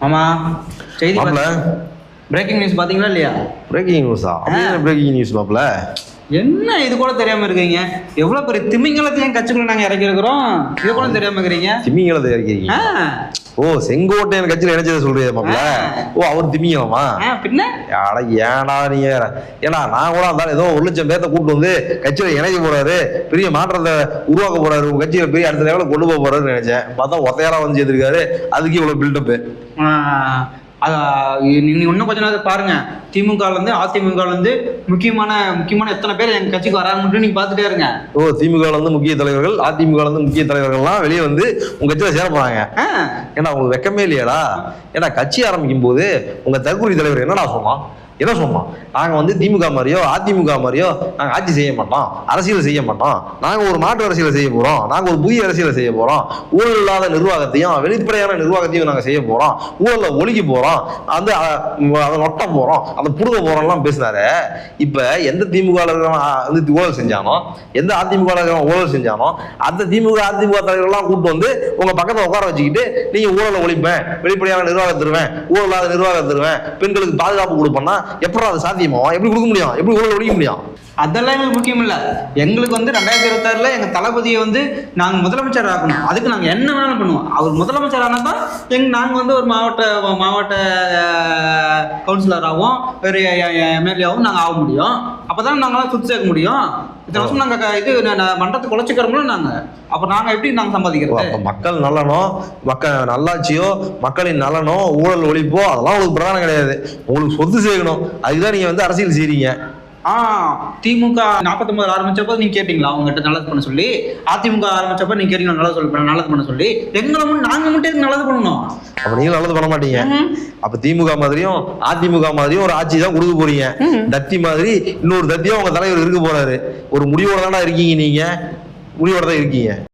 ஆமா செய்தி breaking news பாத்தீங்களா இல்லையா? பிரேக்கிங் நியூஸா பிரேக்கிங் நியூஸ் மாப்ள என்ன இது கூட தெரியாம இருக்கீங்க? எவ்வளவு பெரிய திமிங்கலத்தையும் கட்சிக்குள்ள நாங்க இறக்கி இருக்கிறோம் இது கூட தெரியாம இருக்கிறீங்க திமிங்கலத்தை இறக்கிறீங்க ஓ செங்கோட்டையன் கட்சியில இணைச்சதை சொல்றீங்க மாப்ள. ஓ அவர் ஆ, பின்ன? அட ஏடா நீங்க. ஏன்னா நான் கூட இருந்தாலும் ஏதோ ஒரு லட்சம் பேர்த்த கூட்டு வந்து கட்சியில இணைக்க போறாரு. பெரிய மாற்றத்தை உருவாக்க போறாரு. உங்க கட்சியில பெரிய அடுத்த லெவலில் கொண்டு போக போறாருன்னு நினைச்சேன். பார்த்தா ஒத்தையாரா வந்து சேர்த்திருக்காரு அதுக்கு இவ்வளவு பில்டப் ஆ, அத, நீ நீ இன்னும் கொஞ்ச நேரம் பாருங்க. திமுக ல இருந்து அதிமுக ல இருந்து முக்கியமான முக்கியமான எத்தனை பேர் எங்க கட்சிக்கு வராங்கன்னு நீங்க பாத்துட்டே இருங்க. ஓ திமுக ல இருந்து முக்கிய தலைவர்கள் அதிமுக ல இருந்து முக்கிய தலைவர்கள்லாம் வெளியே வந்து உங்க கட்சியில சேர போறாங்க. ஆ, ஏன்னா உங்களுக்கு வெக்கமே இல்லையாடா. ஏன்னா கட்சி ஆரம்பிக்கும் போது உங்க தற்கொலை தலைவர் என்னடா சொன்னான் என்ன சொன்னோம் நாங்க வந்து திமுக மாதிரியோ அதிமுக மாதிரியோ நாங்க ஆட்சி செய்ய மாட்டோம். அரசியல் செய்ய மாட்டோம். நாங்க ஒரு மாற்று அரசியலை செய்ய போறோம். நாங்க ஒரு புதிய அரசியலை செய்ய போறோம். ஊழல் இல்லாத நிர்வாகத்தையும் வெளிப்படையான நிர்வாகத்தையும் நாங்க செய்ய போறோம். ஊழல ஒழிக்க போறோம். அந்த அதை நொட்ட போறோம். அந்த புடுங்க போறோம்லாம் பேசினாரு. இப்ப எந்த திமுக வந்து ஊழல் செஞ்சானோ எந்த அதிமுக ஊழல் செஞ்சானோ அந்த திமுக அதிமுக தலைவர்கள்லாம் கூப்பிட்டு வந்து உங்க பக்கத்தை உட்கார வச்சுக்கிட்டு நீங்க ஊழலை ஒழிப்பேன் வெளிப்படையான நிர்வாகம் தருவேன் ஊழலாத நிர்வாகம் தருவேன் பெண்களுக்கு பாதுகாப்பு கொடுப்பேன்னா எப்படி அது சாத்தியமோ எப்படி கொடுக்க முடியும்? எப்படி ஊழல் ஒழிக்க முடியும்? அதெல்லாம் எங்களுக்கு முக்கியம் இல்ல. எங்களுக்கு வந்து ரெண்டாயிரத்தி இருபத்தாறுல எங்க தளபதியை வந்து நாங்க முதலமைச்சர் ஆகணும் அதுக்கு நாங்க என்ன வேணாலும் பண்ணுவோம். அவர் முதலமைச்சர் ஆனா தான் எங் நாங்க வந்து ஒரு மாவட்ட மாவட்ட கவுன்சிலராகவும் ஒரு எம்எல்ஏவும் நாங்க ஆக முடியும். அப்பதான் நாங்களாம் சுத்தி சேர்க்க முடியும். இத்தனை வருஷம் நாங்க க- இது ந- ந- மன்றத்தை குலைச்சிக்கிறோம்ல நாங்க. அப்ப நாங்க எப்படி நாங்க சம்பாதிக்கிறது? அப்ப மக்கள் நலனோ மக்கள் நல்லாட்சியோ மக்களின் நலனோ ஊழல் ஒழிப்போ அதெல்லாம் உங்களுக்கு பிரதானம் கிடையாது. உங்களுக்கு சொத்து சேர்க்கணும். அதுதான் நீங்க வந்து அரசியல் செய்றீங்க. ஆ திமுக நாற்பத்தொன்பது ஆரம்பிச்சப்போ நீங்க கேட்டீங்களா? அவங்ககிட்ட நல்லது பண்ண சொல்லி. அதிமுக ஆரம்பிச்சப்ப நீங்க கேட்டீங்களா? நல்லது சொல்லி நல்லது பண்ண சொல்லி. எங்களை மட்டும் நாங்க மட்டும் நல்லது பண்ணணும்? அப்ப நீங்க நல்லது பண்ண மாட்டீங்க. அப்ப திமுக மாதிரியும் அதிமுக மாதிரியும் ஒரு ஆட்சி தான் கொடுக்க போறீங்க. தத்தி மாதிரி இன்னொரு தத்தியும் உங்க தலைவர் இருக்க போறாரு. ஒரு முடிவோட தானே இருக்கீங்க நீங்க. முடிவோட தான் இருக்கீங்க.